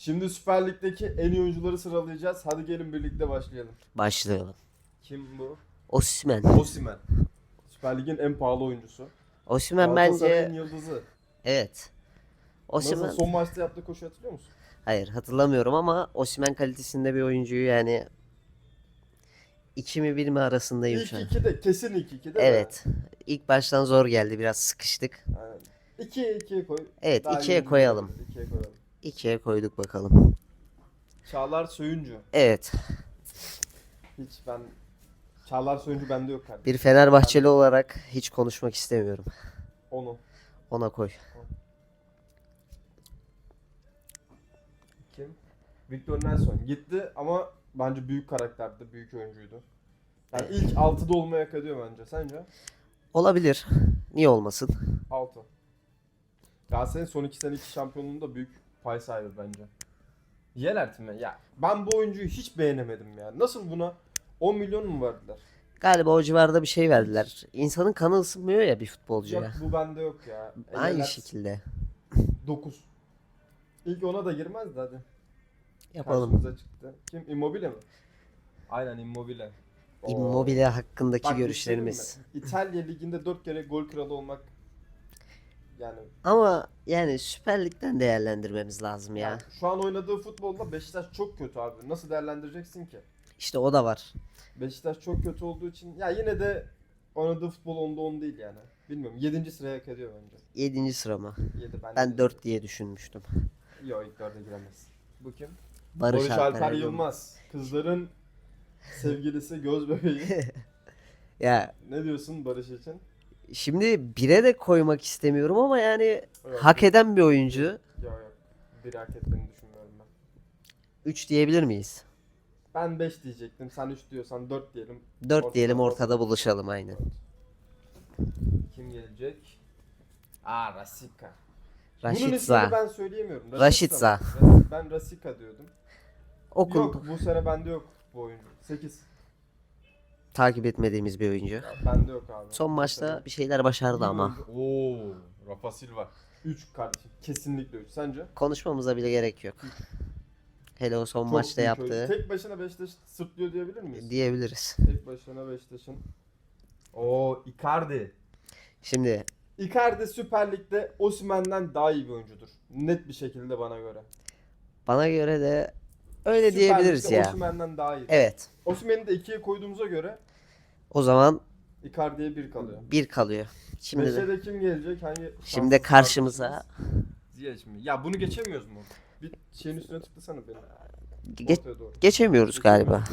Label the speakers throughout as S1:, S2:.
S1: Şimdi Süper Lig'deki en iyi oyuncuları sıralayacağız. Hadi gelin birlikte başlayalım.
S2: Başlayalım.
S1: Kim bu?
S2: Osimhen.
S1: Osimhen. Süper Lig'in en pahalı oyuncusu.
S2: Osimhen
S1: Galatasaray'ın
S2: bence
S1: yıldızı.
S2: evet. Osimhen
S1: Nasıl son maçta yaptığı koşu hatırlıyor musun?
S2: hayır hatırlamıyorum ama Osimhen kalitesinde bir oyuncuyu yani 2 mi 1 mi arasındayım
S1: İlk
S2: şu an.
S1: iki de kesin ilk iki mi?
S2: Evet. İlk baştan zor geldi biraz sıkıştık.
S1: Aynen. İkiye ikiye koy.
S2: Evet,
S1: Daha
S2: ikiye
S1: iyi
S2: koyalım.
S1: İkiye koyalım.
S2: 2'ye koyduk bakalım.
S1: Çağlar Söyüncü.
S2: Evet.
S1: Hiç ben Çağlar Söyüncü bende yok kardeşim.
S2: Bir Fenerbahçeli olarak hiç konuşmak istemiyorum.
S1: Onu.
S2: Ona koy.
S1: Kim? Victor Nelson. Gitti ama bence büyük karakterdi, büyük oyuncuydu. Yani ilk 6'da olmaya hak ediyor bence. Sence?
S2: Olabilir. Niye olmasın?
S1: 6. Galatasaray'ın son 2 sene 2 şampiyonluğunda büyük pay sahibi bence. Yelertin mi? Ya ben bu oyuncuyu hiç beğenemedim ya. Nasıl buna 10 milyon mu verdiler?
S2: Galiba o civarda bir şey verdiler. İnsanın kanı ısınmıyor ya bir futbolcuya.
S1: Yok bu bende yok ya.
S2: Aynı şekilde.
S1: 9. İlk ona da girmezdi hadi.
S2: Yapalım.
S1: Karşımıza çıktı. Kim? Immobile mi? Aynen Immobile. Oo.
S2: Immobile hakkındaki
S1: Bak, şey
S2: görüşlerimiz.
S1: İtalya liginde 4 kere gol kralı olmak yani,
S2: Ama yani Süper Lig'den değerlendirmemiz lazım ya.
S1: yani şu an oynadığı futbolda Beşiktaş çok kötü abi. Nasıl değerlendireceksin ki?
S2: İşte o da var.
S1: Beşiktaş çok kötü olduğu için ya yine de oynadığı futbol onda 10 değil yani. Bilmiyorum. 7. sıraya hak ediyor bence.
S2: 7. sırama.
S1: 7 ben.
S2: Ben 4 diye düşünmüştüm.
S1: Yok ilk 4'e giremez. Bu kim?
S2: Barış, Alper. Yılmaz.
S1: Kızların sevgilisi göz bebeği.
S2: Ya
S1: ne diyorsun Barış için?
S2: Şimdi bire de koymak istemiyorum ama yani
S1: Yok,
S2: hak eden bir oyuncu.
S1: Yok yok. Bir hak ettiğini düşünmüyorum ben.
S2: 3 diyebilir miyiz?
S1: Ben 5 diyecektim. Sen 3 diyorsan 4 diyelim.
S2: 4
S1: Ortada
S2: diyelim ortada buluşalım aynen.
S1: Kim gelecek? Aa Rasika. Bunun ismini
S2: Raşitza.
S1: ben söyleyemiyorum.
S2: Rashica.
S1: Ben Rasika diyordum.
S2: Okul
S1: Yok bu sene bende yok bu oyuncu. 8.
S2: takip etmediğimiz bir oyuncu.
S1: Bende yok abi.
S2: Son maçta bir şeyler başardı ama.
S1: Oo, Rafa Silva. 3 kardeşim. Kesinlikle 3. Sence?
S2: Konuşmamıza bile gerek yok. Hele o son
S1: Çok
S2: maçta
S1: büyük
S2: yaptığı
S1: Tek başına Beşiktaş sırtlıyor diyebilir miyiz?
S2: diyebiliriz.
S1: Tek başına Beşiktaş'ın. Oo Icardi.
S2: Şimdi
S1: Icardi Süper Lig'de Osimhen'den daha iyi bir oyuncudur. Net bir şekilde bana göre.
S2: bana göre de öyle
S1: Süper
S2: diyebiliriz
S1: Lig'de
S2: ya.
S1: Osimhen'den daha iyi.
S2: Evet.
S1: Osimhen'i de 2'ye koyduğumuza göre
S2: O zaman
S1: Icardi'ye 1 kalıyor.
S2: bir kalıyor. Şimdi
S1: Beşe
S2: de,
S1: de kim gelecek? Hangi
S2: şimdi de karşımıza?
S1: Ziyech mi? Ya bunu geçemiyoruz mu? Bir şeyin üstüne tıklasana beni.
S2: ge-
S1: Ortaya doğru.
S2: geçemiyoruz galiba.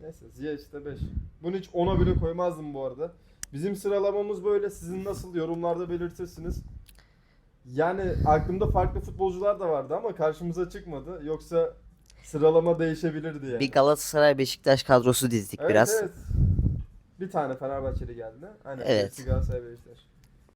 S1: Neyse Ziyech de 5. Bunu hiç 10'a bile koymazdım bu arada. Bizim sıralamamız böyle. Sizin nasıl yorumlarda belirtirsiniz. Yani aklımda farklı futbolcular da vardı ama karşımıza çıkmadı. Yoksa sıralama değişebilirdi yani.
S2: Bir Galatasaray Beşiktaş kadrosu dizdik
S1: Evet,
S2: biraz.
S1: evet. Bir tane Fenerbahçeli geldi. Aynen.
S2: Evet.
S1: Galatasaray Beşiktaş.